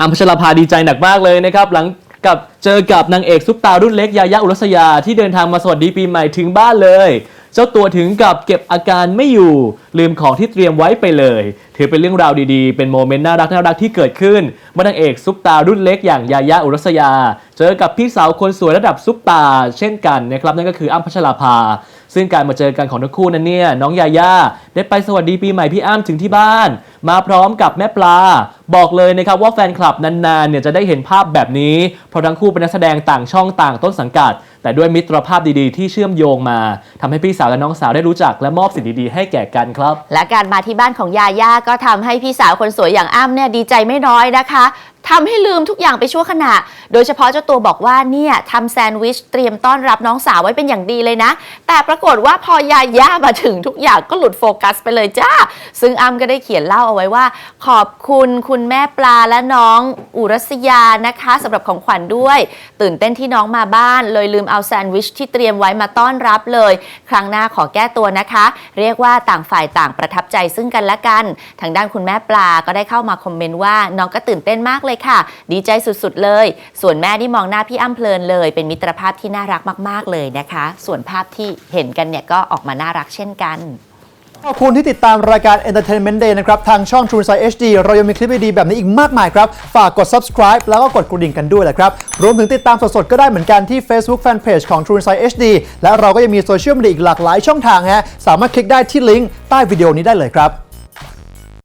อัมพชราภาดีใจหนักมากเลยนะครับ หลังกับเจอกับนางเอกซุปตารุ่นเล็กยายาอุรัสยาที่เดินทางมาสวัสดีปีใหม่ถึงบ้านเลย เจ้าตัวถึงกับเก็บอาการไม่อยู่ ลืมของที่เตรียมไว้ไปเลย ถือเป็นเรื่องราวดีๆ เป็นโมเมนต์น่ารักน่ารักที่เกิดขึ้นเมื่อนางเอกซุปตารุ่นเล็กอย่างยายาอุรัสยา เจอกับพี่สาวคนสวยระดับซุปตาเช่นกันนะครับนั่นก็คืออ้ำพัชราภา ซึ่งการมาเจอกันของทั้งคู่นั้นเนี่ยน้องยาย่าได้ไปสวัสดีปีใหม่พี่อ้ำถึงที่บ้าน มาพร้อมกับแม่ปลา บอกเลยนะครับว่าแฟนคลับนานๆเนี่ยจะได้เห็นภาพแบบนี้ เพราะทั้งคู่เป็นนักแสดงต่างช่องต่างต้นสังกัด แต่ด้วยมิตรภาพดีๆ ที่เชื่อมโยงมาทำให้พี่สาวและน้องสาวได้รู้จัก และมอบสิ่งดีๆให้แก่กันครับ และการมาที่บ้านของยาย่าก็ทำให้พี่สาวคนสวยอย่างอ้ำเนี่ยดีใจไม่น้อยนะคะ ทำให้ลืมทุกอย่างไปชั่วขณะ โดยเฉพาะเจ้าตัวบอกว่าเนี่ยทำแซนด์วิชเตรียมต้อนรับน้องสาวไว้เป็นอย่างดีเลยนะ แต่ปรากฏว่าพอยาย่ามาถึงทุกอย่างก็หลุดโฟกัสไปเลยจ้า ซึ่งอ้ำก็ได้เขียนเล่าเอาไว้ว่า ขอบคุณคุณแม่ปลาและน้องอุรัสยานะคะสำหรับของขวัญด้วย ตื่นเต้นที่น้องมาบ้าน เลยลืมเอาแซนด์วิชที่เตรียมไว้มาต้อนรับเลย ครั้งหน้าขอแก้ตัวนะคะ เรียกว่าต่างฝ่ายต่างประทับใจซึ่งกันและกัน ทางด้านคุณแม่ปลาก็ได้เข้ามาคอมเมนต์ว่าน้องก็ตื่นเต้นมากเลยค่ะ ดีใจสุดๆเลย ส่วนแม่ที่มองหน้าพี่อ้ำเพลินเลย เป็นมิตรภาพที่น่ารักมากๆเลยนะคะ ส่วนภาพที่เห็นกันเนี่ยก็ออกมาน่ารักเช่นกันขอบคุณที่ติดตามรายการ Entertainment Day นะครับ ทางช่อง True Insight HD เรายังมีคลิปดีๆแบบนี้อีกมากมายครับ ฝากกด subscribe แล้วก็กดกระดิ่งกันด้วยแหละครับ รวมถึงติดตามสดๆ ก็ได้เหมือนกันที่ Facebook Fanpage ของ True Insight HD และเราก็ยังมีโซเชียลมีเดียอีกหลากหลายช่องทางฮะ สามารถคลิกได้ที่ลิงก์ใต้วิดีโอนี้ได้เลยครับ